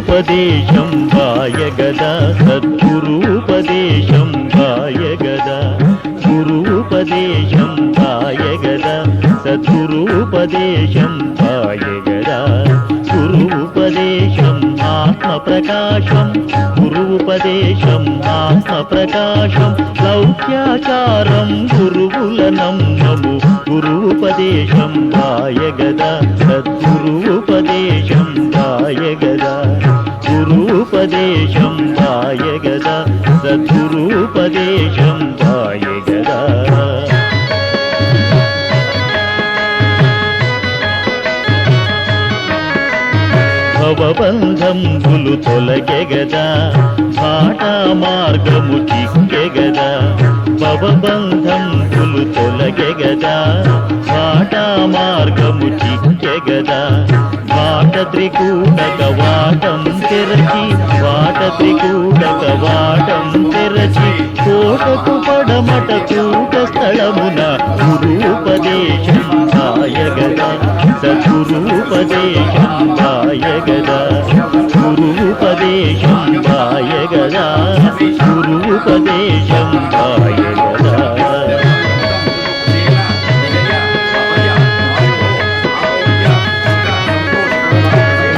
గురుపదేశం వాయగదా సద్గురుపదేశం వాయగదా గురుపదేశం వాయగదా సద్గురుపదేశం వాయగదా గురుపదేశం ఆత్మప్రకాశం గురుపదేశం ఆత్మప్రకాశం లౌక్యాచారం గురువుల నమ్మము గురుపదేశం వాయగదా సద్గురుపదేశం that you భవబంధంబులు తొలగెగదా బాట మార్గము చిక్కెగదా. భవబంధంబులు తొలగెగదా బాట మార్గము చిక్కెగదా. వాట త్రికూటక వాటం తెరచి వాట త్రికూటక వాటం తెరచి కోటకు పడమట కూట స్థలమున గురూపదేశం సాయగదా సగురూపదేశం గదా గురుపదేశం భాయ గదా గురుపదేశం భాయ గదా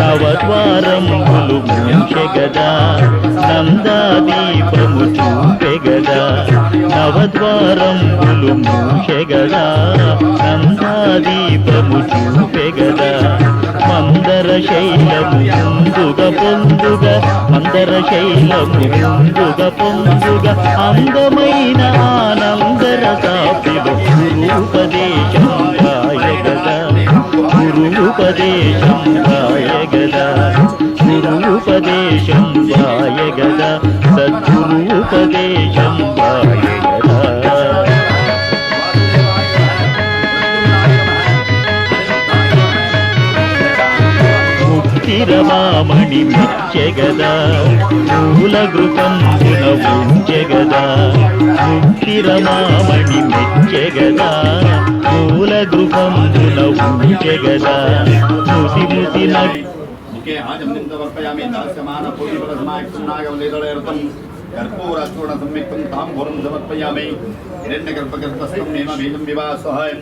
నవద్వారములు ముంచెగదా. నందాదీపము చూపెగదా. నవద్వారములు ముంచెగదా. నందాదీపము చూపెగదా. శైలము ముందుగా పొందుగ మందర శైలము ముందుగా పొందుగ అందమైన ఆనందర గురుపదేశం గాయగదా గురుపదేశం గాయగదా గురుపదేశం గాయగదా సద్గురుపదేశం స్థిరమామణి ముచ్చగదా కులగృతంబున ఉంచెగదా స్థిరమామణి మెచ్చగదా కులగృతంబున ఉంచెగదా ముసి ముసి ముఖే ఆజంబింద వర్పయామి దాస్యమాన పూజ పరమాయక్షున్నాగం లేదలయరతం కర్పూరాచూర్ణ సంయుక్తం తాంబూరం సమర్పయామి. హిరణ్యగర్భగర్భస్థం నేమ బీజం వివాహ సహాయం.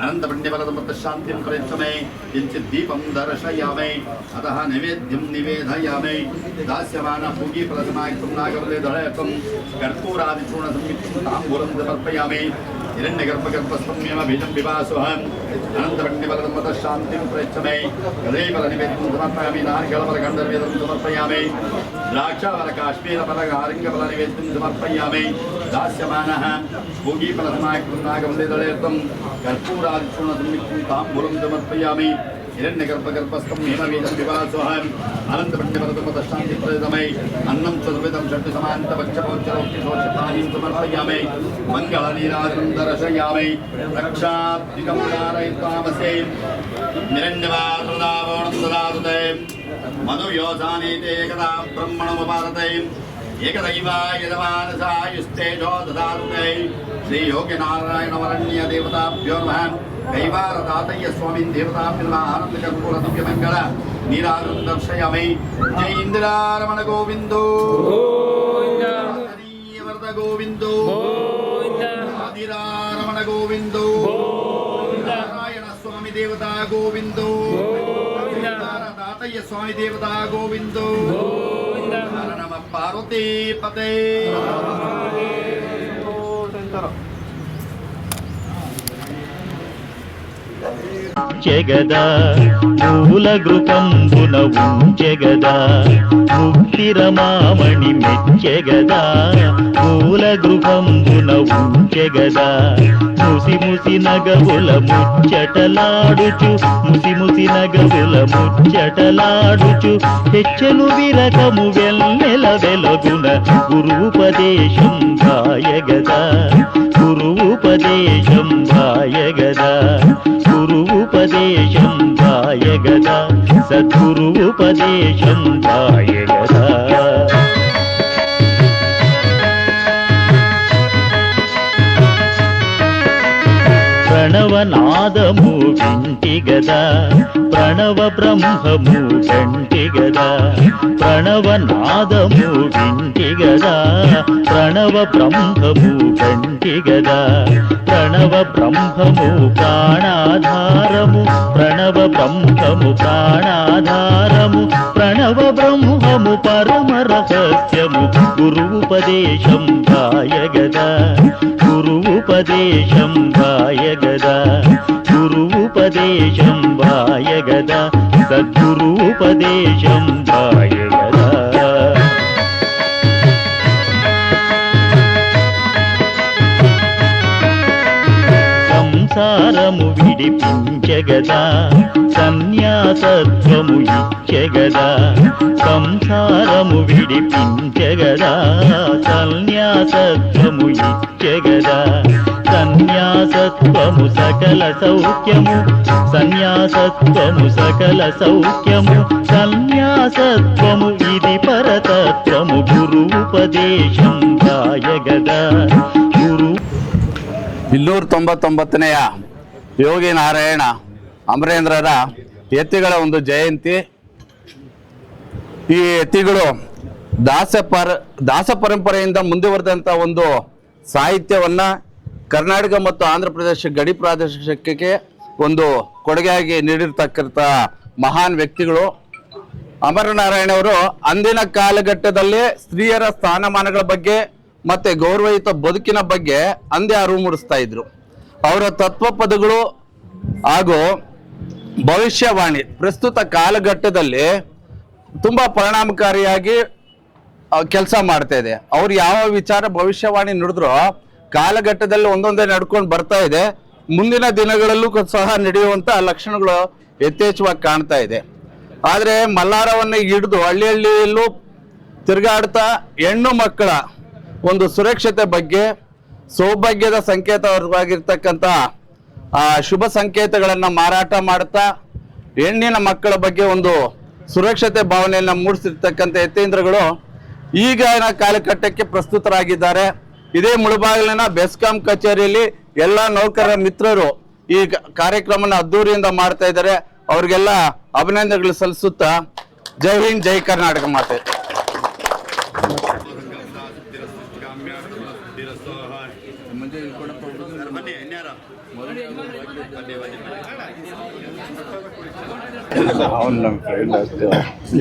अनन्तपुण्यफलसम्पत्तशान्तिं प्रयच्छ मे, किञ्चित् दीपं दर्शयामि। अतः नैवेद्यं निवेदयामि। दास्यमानपूगीफलसमायुक्तं नागवले दलयकं कर्पूरादिचूर्णसंयुक्तं ताम्बूलं समर्पयामि। హిరణ్యగర్భగర్భస్వమ్యమ బీజం వివాసు అనంతరగ్నిపదం శాంతిం ప్రయచ్చమే గదైపద నివేదం సమర్పయామి నారికలపద గంధర్వేదం సమర్పయామి ద్రాక్షావర కాశ్మీరపద ఆరింగపద నివేదం సమర్పయామి దాస్యమాన భోగీఫలసమాకృతాగమలేదర్థం కర్పూరాదిచూర్ణ సంయుక్తం తాంబూలం సమర్పయామి హిరణ్యగర్భగర్భస్థం హేమవీజం వివాసోహం అనంతపండిమరదమతశాంతిప్రదమై అన్నం చతుర్విధం షట్టు సమాంతపక్షపోచ్చరోక్తిశోషితానీం సమర్పయామి మంగళనీరాజనం దర్శయామి రక్షాబ్దికం నారయిత్వామసే నిరణ్యవాసదావోణం దదాతుతే మధుయోధానీతే ఏకదా బ్రహ్మణముపారతే ఏకదైవాయజమానసాయుస్తేజో దదాతుతే శ్రీయోగినారాయణవరణ్య దేవతాభ్యో నమః కైవారదాతయ్య స్వామిన్ దేవతాభ్యుల ఆనంద కర్పూర దివ్యమంగళ నీరాజం దర్శయామి జై ఇందిరారమణ గోవిందో. వరద గోవిందో. ఆదిరారమణ గోవిందో. నారాయణ స్వామి దేవత గోవిందో. దాతయ్య స్వామి దేవత గోవిందో. Para Namah Parvati Pate. జగదా. మూల గృపంబున ఉంచెగదా. ముక్తిరమామణి మెచ్చగదా. మూల గృపంబున ఉంచెగదా. ముసి ముసి నగవుల ముచ్చటలాడుచు ముసి ముసి నగవుల ముచ్చటలాడుచు. హెచ్చను విరకము వెన్నెల వెలగున గురుపదేశం భాయగదా గురుపదేశం భాయగదా సద్గురుపదేశం దాయ ప్రణవనాదము వింటి గదా ప్రణవ బ్రహ్మము కంటి గదా ప్రణవనాదము వింటి గదా ప్రణవ బ్రహ్మము కంటి గదా ప్రణవ బ్రహ్మము ప్రాణాధారము ప్రణవ బ్రహ్మము ప్రాణాధారము ప్రణవ బ్రహ్మము పరమ రహస్యము గురువుపదేశం గాయగదా గురువుపదేశం గాయగదా విడిపించగదా సన్యాసత్వము ఇచ్చగదా సంసారము విడిపించగదా సన్యాసత్వము ఇచ్చగదా సన్యాసత్వము సకల సౌఖ్యము సన్యాసత్వము సకల సౌఖ్యము సన్యాసత్వము ఇది పరతత్వము గురువుపదేశం గాయగదా గురు ಇನ್ನೂರ ತೊಂಬತ್ತೊಂಬತ್ತನೆಯ ಯೋಗಿ ನಾರಾಯಣ ಅಮರೇಂದ್ರರ ಎತ್ತಿಗಳ ಒಂದು ಜಯಂತಿ. ಈ ಎತ್ತಿಗಳು ದಾಸ ಪರ ದಾಸ ಪರಂಪರೆಯಿಂದ ಮುಂದುವರೆದಂಥ ಒಂದು ಸಾಹಿತ್ಯವನ್ನ ಕರ್ನಾಟಕ ಮತ್ತು ಆಂಧ್ರ ಪ್ರದೇಶ ಗಡಿ ಪ್ರದೇಶಕ್ಕೆ ಒಂದು ಕೊಡುಗೆಯಾಗಿ ನೀಡಿರ್ತಕ್ಕಂಥ ಮಹಾನ್ ವ್ಯಕ್ತಿಗಳು. ಅಮರನಾರಾಯಣ ಅವರು ಅಂದಿನ ಕಾಲಘಟ್ಟದಲ್ಲಿ ಸ್ತ್ರೀಯರ ಸ್ಥಾನಮಾನಗಳ ಬಗ್ಗೆ ಮತ್ತೆ ಗೌರವಯುತ ಬದುಕಿನ ಬಗ್ಗೆ ಅಂದೇ ಅರಿವು ಮೂಡಿಸ್ತಾ ಇದ್ರು. ಅವರ ತತ್ವ ಪದಗಳು ಹಾಗೂ ಭವಿಷ್ಯವಾಣಿ. ಪ್ರಸ್ತುತ ಕಾಲಘಟ್ಟದಲ್ಲಿ ತುಂಬಾ ಪರಿಣಾಮಕಾರಿಯಾಗಿ ಕೆಲಸ ಮಾಡ್ತಾ ಇದೆ. ಅವ್ರು ಯಾವ ವಿಚಾರ ಭವಿಷ್ಯವಾಣಿ ನುಡಿದ್ರೋ, ಕಾಲಘಟ್ಟದಲ್ಲಿ ಒಂದೊಂದೇ ನಡ್ಕೊಂಡು ಬರ್ತಾ ಇದೆ. ಮುಂದಿನ ದಿನಗಳಲ್ಲೂ ಸಹ ನಡೆಯುವಂಥ ಲಕ್ಷಣಗಳು ಯಥೇಚ್ಛವಾಗಿ ಕಾಣ್ತಾ ಇದೆ. ಆದರೆ ಮಲ್ಲಾರವನ್ನು ಹಿಡಿದು ಹಳ್ಳಿ ಹಳ್ಳಿಯಲ್ಲೂ ತಿರುಗಾಡ್ತಾ ಹೆಣ್ಣು ಮಕ್ಕಳ ಒಂದು ಸುರಕ್ಷತೆ ಬಗ್ಗೆ, ಸೌಭಾಗ್ಯದ ಸಂಕೇತವಾಗಿರ್ತಕ್ಕಂಥ ಆ ಶುಭ ಸಂಕೇತಗಳನ್ನ ಮಾರಾಟ ಮಾಡ್ತಾ ಹೆಣ್ಣಿನ ಮಕ್ಕಳ ಬಗ್ಗೆ ಒಂದು ಸುರಕ್ಷತೆ ಭಾವನೆಯನ್ನ ಮೂಡಿಸಿರ್ತಕ್ಕಂಥ ಯತೀಂದ್ರಗಳು ಈಗಿನ ಕಾಲಘಟ್ಟಕ್ಕೆ ಪ್ರಸ್ತುತರಾಗಿದ್ದಾರೆ. ಇದೇ ಮುಳುಬಾಗಿಲಿನ ಬೆಸ್ಕಾಂ ಕಚೇರಿಯಲ್ಲಿ ಎಲ್ಲ ನೌಕರರ ಮಿತ್ರರು ಈ ಕಾರ್ಯಕ್ರಮನ ಅದ್ದೂರಿಯಿಂದ ಮಾಡ್ತಾ ಇದ್ದಾರೆ. ಅವ್ರಿಗೆಲ್ಲ ಅಭಿನಂದನೆಗಳು ಸಲ್ಲಿಸುತ್ತಾ ಜೈ ಹಿಂದ್, ಜೈ ಕರ್ನಾಟಕ ಮಾತೆ.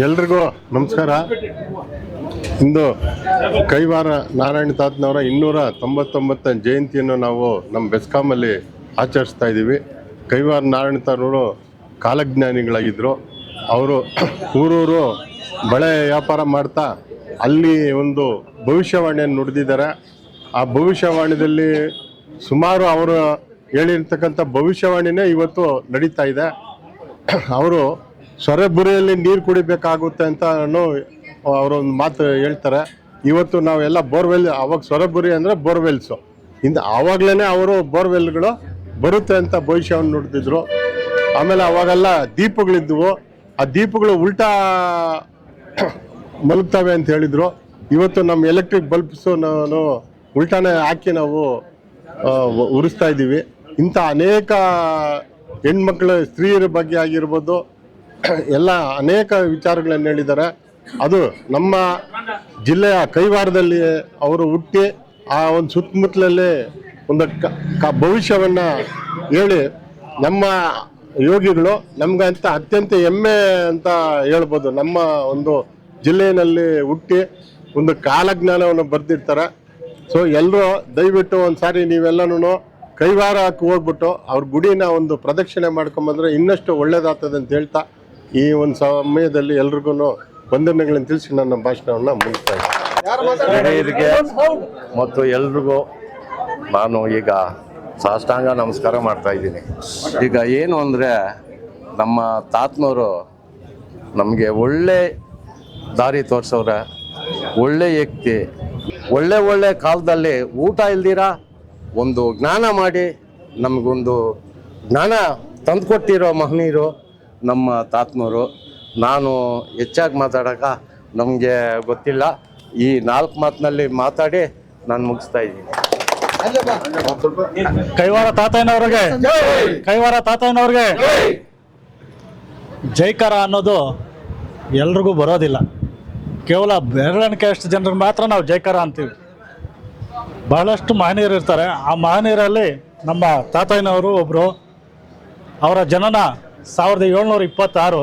ಎಲ್ರಿಗೂ ನಮಸ್ಕಾರ. ಇಂದು ಕೈವಾರ ನಾರಾಯಣ ತಾತನವರ ಇನ್ನೂರ ತೊಂಬತ್ತೊಂಬತ್ತನೇ ಜಯಂತಿಯನ್ನು ನಾವು ನಮ್ಮ ಬೆಸ್ಕಾಮಲ್ಲಿ ಆಚರಿಸ್ತಾ ಇದ್ದೀವಿ. ಕೈವಾರ ನಾರಾಯಣ ತಾತನವರು ಕಾಲಜ್ಞಾನಿಗಳಾಗಿದ್ದರು ಅವರು ಊರೂರು ಬಳೆ ವ್ಯಾಪಾರ ಮಾಡ್ತಾ ಅಲ್ಲಿ ಒಂದು ಭವಿಷ್ಯವಾಣಿಯನ್ನು ನುಡಿದಿದ್ದಾರೆ. ಆ ಭವಿಷ್ಯವಾಣಿಯಲ್ಲಿ ಸುಮಾರು ಅವರು ಹೇಳಿರ್ತಕ್ಕಂಥ ಭವಿಷ್ಯವಾಣಿನೇ ಇವತ್ತು ನಡೀತಾ ಇದೆ. ಅವರು ಸೊರೆಬುರಿಯಲ್ಲಿ ನೀರು ಕುಡಿಬೇಕಾಗುತ್ತೆ ಅಂತ ಅವರೊಂದು ಮಾತು ಹೇಳ್ತಾರೆ. ಇವತ್ತು ನಾವೆಲ್ಲ ಬೋರ್ವೆಲ್, ಅವಾಗ ಸೊರೆಬುರಿ ಅಂದರೆ ಬೋರ್ವೆಲ್ಸು. ಇಂದ ಆವಾಗಲೇ ಅವರು ಬೋರ್ವೆಲ್ಗಳು ಬರುತ್ತೆ ಅಂತ ಭವಿಷ್ಯವನ್ನು ನೋಡ್ತಿದ್ರು ಆಮೇಲೆ ಅವಾಗೆಲ್ಲ ದೀಪಗಳಿದ್ದವು ಆ ದೀಪಗಳು ಉಲ್ಟಾ ಮಲಗ್ತವೆ ಅಂತ ಹೇಳಿದರು. ಇವತ್ತು ನಮ್ಮ ಎಲೆಕ್ಟ್ರಿಕ್ ಬಲ್ಬ್ಸು ನಾನು ಉಲ್ಟಾನೇ ಹಾಕಿ ನಾವು ಉರಿಸ್ತಾ ಇದ್ದೀವಿ. ಇಂಥ ಅನೇಕ ಹೆಣ್ಮಕ್ಳ ಸ್ತ್ರೀಯರ ಬಗ್ಗೆ ಆಗಿರ್ಬೋದು, ಎಲ್ಲ ಅನೇಕ ವಿಚಾರಗಳನ್ನು ಹೇಳಿದ್ದಾರೆ. ಅದು ನಮ್ಮ ಜಿಲ್ಲೆಯ ಕೈವಾರದಲ್ಲಿ ಅವರು ಹುಟ್ಟಿ ಆ ಒಂದು ಸುತ್ತಮುತ್ತಲಲ್ಲಿ ಒಂದು ಕ- ಭವಿಷ್ಯವನ್ನು ಹೇಳಿ ನಮ್ಮ ಯೋಗಿಗಳು ನಮ್ಗಂತ ಅತ್ಯಂತ ಹೆಮ್ಮೆ ಅಂತ ಹೇಳ್ಬೋದು. ನಮ್ಮ ಒಂದು ಜಿಲ್ಲೆಯಲ್ಲಿ ಹುಟ್ಟಿ ಒಂದು ಕಾಲಜ್ಞಾನವನ್ನು ಬರೆದಿರ್ತಾರೆ. ಸೊ ಎಲ್ಲರೂ ದಯವಿಟ್ಟು ಒಂದು ಸಾರಿ ಕೈವಾರ ಹಾಕಿ ಹೋಗ್ಬಿಟ್ಟು ಅವ್ರ ಗುಡಿನ ಒಂದು ಪ್ರದಕ್ಷಿಣೆ ಮಾಡ್ಕೊಂಬಂದ್ರೆ ಇನ್ನಷ್ಟು ಒಳ್ಳೇದಾಗ್ತದೆ ಅಂತ ಹೇಳ್ತಾ ಈ ಒಂದು ಸಮಯದಲ್ಲಿ ಎಲ್ರಿಗೂ ವಂದನೆಗಳನ್ನು ತಿಳಿಸಿ ನನ್ನ ಭಾಷಣವನ್ನು ಮುಗಿಸ್ತಾ ಇದ್ದೀನಿ. ಹಿರಿಯರಿಗೆ ಮತ್ತು ಎಲ್ರಿಗೂ ನಾನು ಈಗ ಸಾಷ್ಟಾಂಗ ನಮಸ್ಕಾರ ಮಾಡ್ತಾ ಇದ್ದೀನಿ. ಈಗ ಏನು ಅಂದರೆ ನಮ್ಮ ತಾತನವರು ನಮಗೆ ಒಳ್ಳೆ ದಾರಿ ತೋರಿಸೋರೆ ಒಳ್ಳೆ ವ್ಯಕ್ತಿ ಒಳ್ಳೆ ಒಳ್ಳೆ ಕಾಲದಲ್ಲಿ ಊಟ ಇಲ್ದಿರ? ಒಂದು ಜ್ಞಾನ ಮಾಡಿ ನಮಗೊಂದು ಜ್ಞಾನ ತಂದುಕೊಟ್ಟಿರೋ ಮಹನೀಯರು ನಮ್ಮ ತಾತ್ಮರು ನಾನು ಹೆಚ್ಚಾಗಿ ಮಾತಾಡೋಕ ನಮಗೆ ಗೊತ್ತಿಲ್ಲ. ಈ ನಾಲ್ಕು ಮಾತಿನಲ್ಲಿ ಮಾತಾಡಿ ನಾನು ಮುಗಿಸ್ತಾ ಇದ್ದೀನಿ. ಕೈವಾರ ತಾತಯ್ಯನವ್ರಿಗೆ. ಕೈವಾರ ತಾತಯ್ಯನವ್ರಿಗೆ. ಜೈಕಾರ ಅನ್ನೋದು ಎಲ್ರಿಗೂ ಬರೋದಿಲ್ಲ. ಕೇವಲ ಬೆರಳಿಕೆ ಅಷ್ಟು ಜನರಿಗೆ ಮಾತ್ರ ನಾವು ಜೈಕಾರ ಅಂತೀವಿ. ಬಹಳಷ್ಟು ಮಹನೀಯರು ಇರ್ತಾರೆ. ಆ ಮಹನೀಯರಲ್ಲಿ ನಮ್ಮ ತಾತಯ್ಯನವರು ಒಬ್ಬರು ಅವರ ಜನನ ಸಾವಿರದ ಏಳ್ನೂರ ಇಪ್ಪತ್ತಾರು.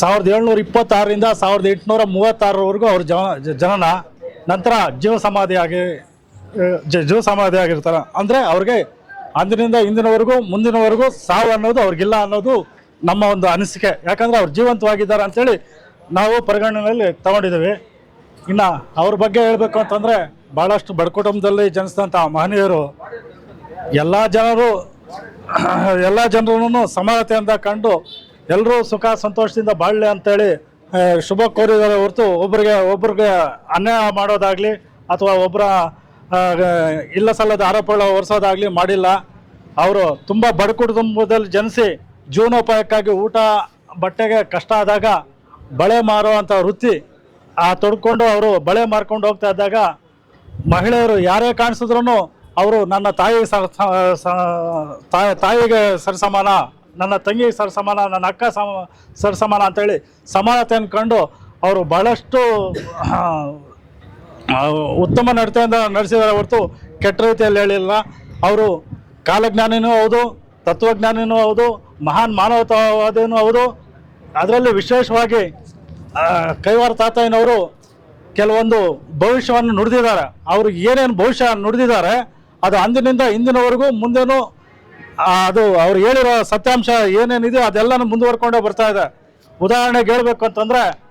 ಸಾವಿರದ ಏಳ್ನೂರ ಇಪ್ಪತ್ತಾರರಿಂದ ಸಾವಿರದ ಎಂಟುನೂರ ಮೂವತ್ತಾರರವರೆಗೂ ಅವ್ರ ಜನ ಜನನ. ನಂತರ ಜೀವ ಸಮಾಧಿಯಾಗಿ ಜೀವ ಸಮಾಧಿ ಆಗಿರ್ತಾರೆ. ಅಂದರೆ ಅವ್ರಿಗೆ ಅಂದಿನಿಂದ ಇಂದಿನವರೆಗೂ ಮುಂದಿನವರೆಗೂ ಸಾವು ಅನ್ನೋದು ಅವ್ರಿಗಿಲ್ಲ ಅನ್ನೋದು ನಮ್ಮ ಒಂದು ಅನಿಸಿಕೆ. ಯಾಕಂದರೆ ಅವ್ರು ಜೀವಂತವಾಗಿದ್ದಾರೆ ಅಂತೇಳಿ ನಾವು ಪರಿಗಣನೆಯಲ್ಲಿ ತಗೊಂಡಿದ್ದೀವಿ. ಇನ್ನು ಅವ್ರ ಬಗ್ಗೆ ಹೇಳಬೇಕು ಅಂತಂದರೆ ಭಾಳಷ್ಟು ಬಡ ಕುಟುಂಬದಲ್ಲಿ ಜನಿಸಿದಂಥ ಮಹನೀಯರು, ಎಲ್ಲ ಜನರು, ಎಲ್ಲ ಜನರನ್ನು ಸಮಾನತೆಯಿಂದ ಕಂಡು ಎಲ್ಲರೂ ಸುಖ ಸಂತೋಷದಿಂದ ಬಾಳಲಿ ಅಂತೇಳಿ ಶುಭ ಕೋರಿದ್ದಾರೆ ಹೊರತು ಒಬ್ಬರಿಗೆ ಒಬ್ರಿಗೆ ಅನ್ಯಾಯ ಮಾಡೋದಾಗಲಿ ಅಥವಾ ಒಬ್ಬರ ಇಲ್ಲ ಸಲ್ಲದ ಆರೋಪಗಳ ಹೊರಿಸೋದಾಗಲಿ ಮಾಡಿಲ್ಲ. ಅವರು ತುಂಬ ಬಡ ಕುಟುಂಬದಲ್ಲಿ ಜನಿಸಿ ಜೀವನೋಪಾಯಕ್ಕಾಗಿ ಊಟ, ಬಟ್ಟೆಗೆ ಕಷ್ಟ ಆದಾಗ ಬಳೆ ಮಾರುವಂಥ ವೃತ್ತಿ ಆ ತೊಡ್ಕೊಂಡು ಅವರು ಬಳೆ ಮಾರ್ಕೊಂಡು ಹೋಗ್ತಾ ಇದ್ದಾಗ ಮಹಿಳೆಯರು ಯಾರೇ ಕಾಣಿಸಿದ್ರು ಅವರು ನನ್ನ ತಾಯಿಗೆ ತಾಯಿಗೆ ಸರಿಸಮಾನ ನನ್ನ ತಂಗಿಗೆ ಸರಿಸಮಾನ ನನ್ನ ಅಕ್ಕ ಸಮ ಸರಿಸಮಾನ ಅಂತೇಳಿ ಸಮಾನತೆಯನ್ನು ಕಂಡು ಅವರು ಬಹಳಷ್ಟು ಉತ್ತಮ ನಡತೆಯಿಂದ ನಡೆಸಿದ್ದಾರೆ ಹೊರತು ಕೆಟ್ಟ ರೀತಿಯಲ್ಲಿ ಹೇಳಿಲ್ಲ. ಅವರು ಕಾಲಜ್ಞಾನಿನೂ ಹೌದು, ತತ್ವಜ್ಞಾನಿನೂ ಹೌದು, ಮಹಾನ್ ಮಾನವತಾವಾದಿನೂ ಹೌದು ಅದರಲ್ಲಿ ವಿಶೇಷವಾಗಿ ಕೈವಾರ ತಾತಯ್ಯನವರು ಕೆಲವೊಂದು ಭವಿಷ್ಯವನ್ನು ನುಡಿದಿದ್ದಾರೆ. ಅವರು ಏನೇನು ಭವಿಷ್ಯ ನುಡಿದಿದ್ದಾರೆ, ಅದು ಅಂದಿನಿಂದ ಇಂದಿನವರೆಗೂ ಮುಂದೇನು ಅದು ಅವ್ರು ಹೇಳಿರೋ ಸತ್ಯಾಂಶ ಏನೇನಿದೆ ಅದೆಲ್ಲನೂ ಮುಂದುವರ್ಕೊಂಡೇ ಬರ್ತಾ ಇದೆ. ಉದಾಹರಣೆಗೆ ಹೇಳ್ಬೇಕು ಅಂತಂದ್ರೆ,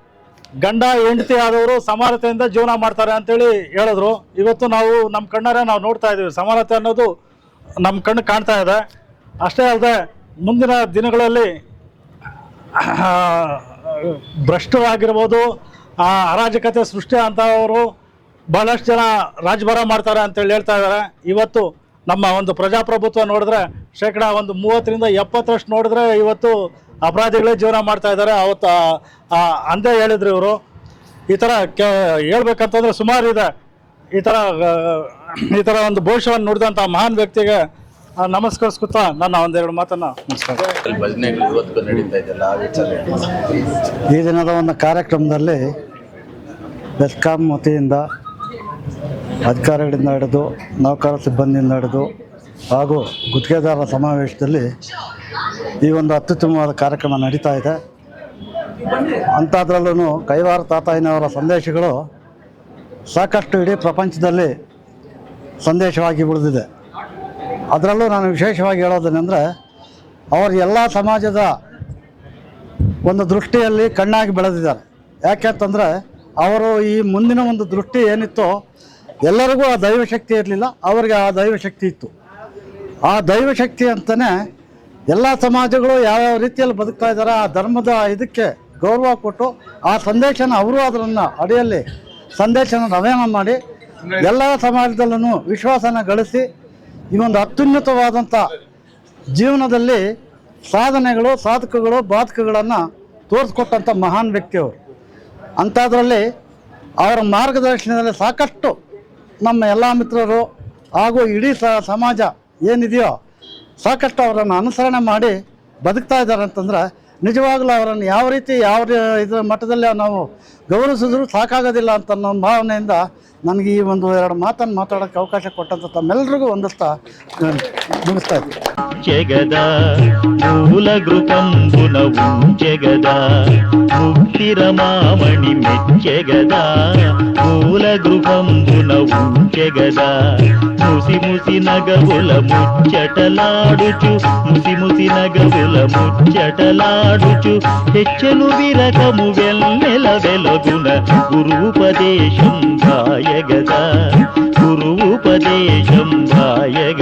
ಗಂಡ, ಹೆಂಡತಿ ಆದವರು ಸಮಾನತೆಯಿಂದ ಜೀವನ ಮಾಡ್ತಾರೆ ಅಂತೇಳಿ ಹೇಳಿದ್ರು. ಇವತ್ತು ನಾವು ನಮ್ಮ ಕಣ್ಣಾರೆ ನಾವು ನೋಡ್ತಾ ಇದ್ದೀವಿ. ಸಮಾನತೆ ಅನ್ನೋದು ನಮ್ಮ ಕಣ್ಣು ಕಾಣ್ತಾ ಇದೆ. ಅಷ್ಟೇ ಅಲ್ಲದೆ, ಮುಂದಿನ ದಿನಗಳಲ್ಲಿ ಭ್ರಷ್ಟರಾಗಿರ್ಬೋದು, ಆ, ಅರಾಜಕತೆ ಸೃಷ್ಟಿ ಅಂತವರು ಬಹಳಷ್ಟು ಜನ ರಾಜಭಾರ ಮಾಡ್ತಾರೆ ಅಂತೇಳಿ ಹೇಳ್ತಾ ಇದ್ದಾರೆ. ಇವತ್ತು ನಮ್ಮ ಒಂದು ಪ್ರಜಾಪ್ರಭುತ್ವ ನೋಡಿದ್ರೆ, ಶೇಕಡ ಒಂದು ಮೂವತ್ತರಿಂದ ಎಪ್ಪತ್ತರಷ್ಟು ನೋಡಿದ್ರೆ ಇವತ್ತು ಅಪರಾಧಿಗಳೇ ಜೀವನ ಮಾಡ್ತಾ ಇದ್ದಾರೆ. ಅವತ್ತು ಅಂದೇ ಹೇಳಿದ್ರು ಇವರು. ಈ ಥರ ಕೆ, ಹೇಳ್ಬೇಕಂತಂದ್ರೆ ಸುಮಾರು ಇದೆ. ಈ ಥರ ಈ ಥರ ಒಂದು ಭವಿಷ್ಯವನ್ನು ನುಡಿದಂಥ ಮಹಾನ್ ವ್ಯಕ್ತಿಗೆ ನಮಸ್ಕರಿಸ್ಕೊತಾ ನನ್ನ ಒಂದೆರಡು ಮಾತನ್ನ ಈ ದಿನದ ಒಂದು ಕಾರ್ಯಕ್ರಮದಲ್ಲಿ ಬೆಸ್ಕಾಂ ವತಿಯಿಂದ ಅಧಿಕಾರಿಗಳಿಂದ ಹಿಡಿದು ನೌಕರ ಸಿಬ್ಬಂದಿಯಿಂದ ಹಿಡಿದು ಹಾಗೂ ಗುತ್ತಿಗೆದಾರರ ಸಮಾವೇಶದಲ್ಲಿ ಈ ಒಂದು ಅತ್ಯುತ್ತಮವಾದ ಕಾರ್ಯಕ್ರಮ ನಡೀತಾ ಇದೆ. ಅಂಥದ್ರಲ್ಲೂ ಕೈವಾರ ತಾತಾಯಿನವರ ಸಂದೇಶಗಳು ಸಾಕಷ್ಟು ಇಡೀ ಪ್ರಪಂಚದಲ್ಲಿ ಸಂದೇಶವಾಗಿ ಉಳಿದಿದೆ. ಅದರಲ್ಲೂ ನಾನು ವಿಶೇಷವಾಗಿ ಹೇಳೋದೇನೆಂದರೆ, ಅವರು ಎಲ್ಲ ಸಮಾಜದ ಒಂದು ದೃಷ್ಟಿಯಲ್ಲಿ ಕಣ್ಣಾಗಿ ಬೆಳೆದಿದ್ದಾರೆ. ಯಾಕೆಂತಂದರೆ ಅವರು ಈ ಮುಂದಿನ ಒಂದು ದೃಷ್ಟಿ ಏನಿತ್ತು, ಎಲ್ಲರಿಗೂ ಆ ದೈವಶಕ್ತಿ ಇರಲಿಲ್ಲ, ಅವರಿಗೆ ಆ ದೈವಶಕ್ತಿ ಇತ್ತು. ಆ ದೈವಶಕ್ತಿ ಅಂತಲೇ ಎಲ್ಲ ಸಮಾಜಗಳು ಯಾವ್ಯಾವ ರೀತಿಯಲ್ಲಿ ಬದುಕ್ತಾ ಇದ್ದಾರೆ, ಆ ಧರ್ಮದ ಇದಕ್ಕೆ ಗೌರವ ಕೊಟ್ಟು, ಆ ಸಂದೇಶನ ಅವರು ಅದರನ್ನು ಅಡಿಯಲ್ಲಿ, ಸಂದೇಶನ ರವಾನ ಮಾಡಿ, ಎಲ್ಲ ಸಮಾಜದಲ್ಲೂ ವಿಶ್ವಾಸನ ಗಳಿಸಿ ಒಂದು ಅತ್ಯುನ್ನತವಾದಂಥ ಜೀವನದಲ್ಲಿ ಸಾಧನೆಗಳು, ಸಾಧಕಗಳು, ಬಾಧಕಗಳನ್ನು ತೋರಿಸ್ಕೊಟ್ಟಂಥ ಮಹಾನ್ ವ್ಯಕ್ತಿಯವರು. ಅಂಥದ್ರಲ್ಲಿ ಅವರ ಮಾರ್ಗದರ್ಶನದಲ್ಲಿ ಸಾಕಷ್ಟು ನಮ್ಮ ಎಲ್ಲ ಮಿತ್ರರು ಹಾಗೂ ಇಡೀ ಸಮಾಜ ಏನಿದೆಯೋ ಸಾಕಷ್ಟು ಅವರನ್ನು ಅನುಸರಣೆ ಮಾಡಿ ಬದುಕ್ತಾ ಇದ್ದಾರೆ ಅಂತಂದ್ರೆ ನಿಜವಾಗ್ಲೂ ಅವರನ್ನು ಯಾವ ರೀತಿ ಯಾವ ಇದರ ಮಟ್ಟದಲ್ಲಿ ನಾವು ಗೌರವಿಸಿದ್ರು ಸಾಕಾಗೋದಿಲ್ಲ ಅಂತ ಅನ್ನೋ ಒಂದು ಭಾವನೆಯಿಂದ ನನಗೆ ಈ ಒಂದು ಎರಡು ಮಾತನ್ನು ಮಾತಾಡೋಕೆ ಅವಕಾಶ ಕೊಟ್ಟಂತ ತಮ್ಮೆಲ್ಲರಿಗೂ ಒಂದಿಸ್ತಾ ಮುಗಿಸ್ತಾ ಜಗದ ಮೂಲ ಗೃಪಂಬುನವು ಜಗದ ಮುಕ್ತಿರ ಮಾಮಣಿ ಮೆಚ್ಚೆಗದ ಮೂಲ ಗೃಪಂಬುನವು ಜಗದ ముసి వెలగున గురుపదేశం భాయగద గురుపదేశం భాయగద